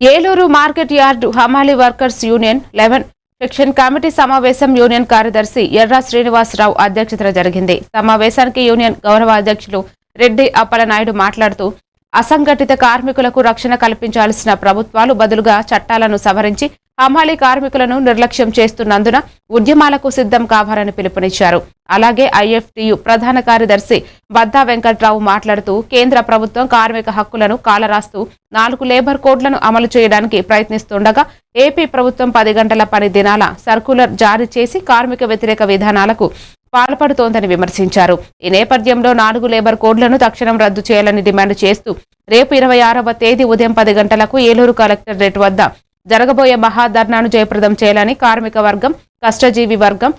Eluru market yard హమాలి workers union eleven section committee సమావేశం union కార్యదర్శి ఎర్రా శ్రీనివాసరావు అధ్యక్షతన జరిగింది. సమావేశానికి యూనియన్ గౌరవ అధ్యక్షులు రెడ్డి అప్పలనాయుడు మాట్లాడుతూ అసంఘటిత కార్మికులకు రక్షణ కల్పించాల్సిన ప్రభుత్వాలు బదులుగా చట్టాలను సవరించి హమాలి కార్మికులను నిర్లక్ష్యం చేస్తున్నందున ఉద్యమాలకు సిద్ధం కావాలని పిలుపునిచ్చారు. అలాగే ఐఎఫ్టియు ప్రధాన కార్యదర్శి బద్దా వెంకట్రావు మాట్లాడుతూ కేంద్ర ప్రభుత్వం కార్మిక హక్కులను కాలరాస్తూ నాలుగు లేబర్ కోడ్లను అమలు చేయడానికి ప్రయత్నిస్తుండగా ఏపీ ప్రభుత్వం పది గంటల పని దినాల సర్కులర్ జారీ చేసి కార్మిక వ్యతిరేక విధానాలకు పాల్పడుతోందని విమర్శించారు. ఈ నేపథ్యంలో నాలుగు లేబర్ కోడ్లను తక్షణం రద్దు చేయాలని డిమాండ్ చేస్తూ రేపు ఇరవై ఆరవ తేదీ ఉదయం పది గంటలకు ఏలూరు కలెక్టరేట్ వద్ద జరగబోయే మహాధర్నాను జయప్రదం చేయాలని కార్మిక వర్గం కష్టజీవి వర్గం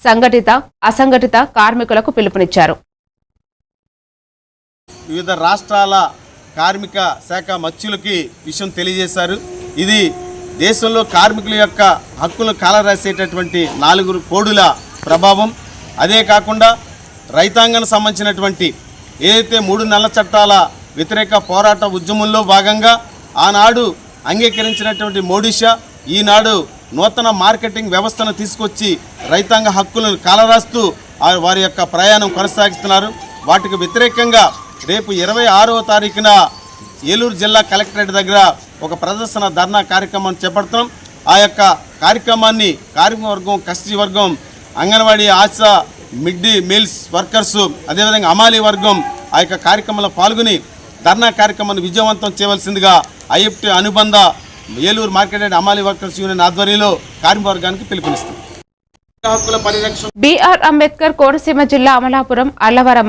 సంఘటిత అసంఘటిత కార్మికులకు పిలుపునిచ్చారు. వివిధ రాష్ట్రాల కార్మిక శాఖ మత్స్యులకి విషయం తెలియజేశారు. ఇది దేశంలో కార్మికుల యొక్క హక్కులు కాలరాసేటటువంటి నాలుగు కోడుల ప్రభావం. అదే కాకుండా రైతాంగానికి సంబంధించినటువంటి ఏదైతే మూడు నల్ల చట్టాల వ్యతిరేక పోరాట ఉద్యమంలో భాగంగా ఆనాడు అంగీకరించినటువంటి మోడిషా ఈనాడు నూతన మార్కెటింగ్ వ్యవస్థను తీసుకొచ్చి రైతాంగ హక్కులను కాలరాస్తూ వారి యొక్క ప్రయాణం కొనసాగిస్తున్నారు. వాటికి వ్యతిరేకంగా రేపు ఇరవై ఆరవ తారీఖున ఏలూరు జిల్లా కలెక్టరేట్ దగ్గర ఒక ప్రదర్శన ధర్నా కార్యక్రమాన్ని చేపడుతున్నాం. ఆ యొక్క కార్యక్రమాన్ని కార్మికవర్గం వర్గం వర్గం anganwadi ASHA mid day meals workers అదేవిధంగా అమాలి వర్గం ఆ యొక్క కార్యక్రమంలో పాల్గొని ధర్నా కార్యక్రమాన్ని విజయవంతం చేయవలసిందిగా ఐఎఫ్టీ అనుబంధ ఏలూరు మార్కెట్ యార్డ్ అమాలి వర్కర్స్ యూనియన్ ఆధ్వర్యంలో కార్మిక వర్గానికి పిలుపునిస్తుంది. బీఆర్ అంబేద్కర్ కోనసీమ జిల్లా అమలాపురం అల్లవరం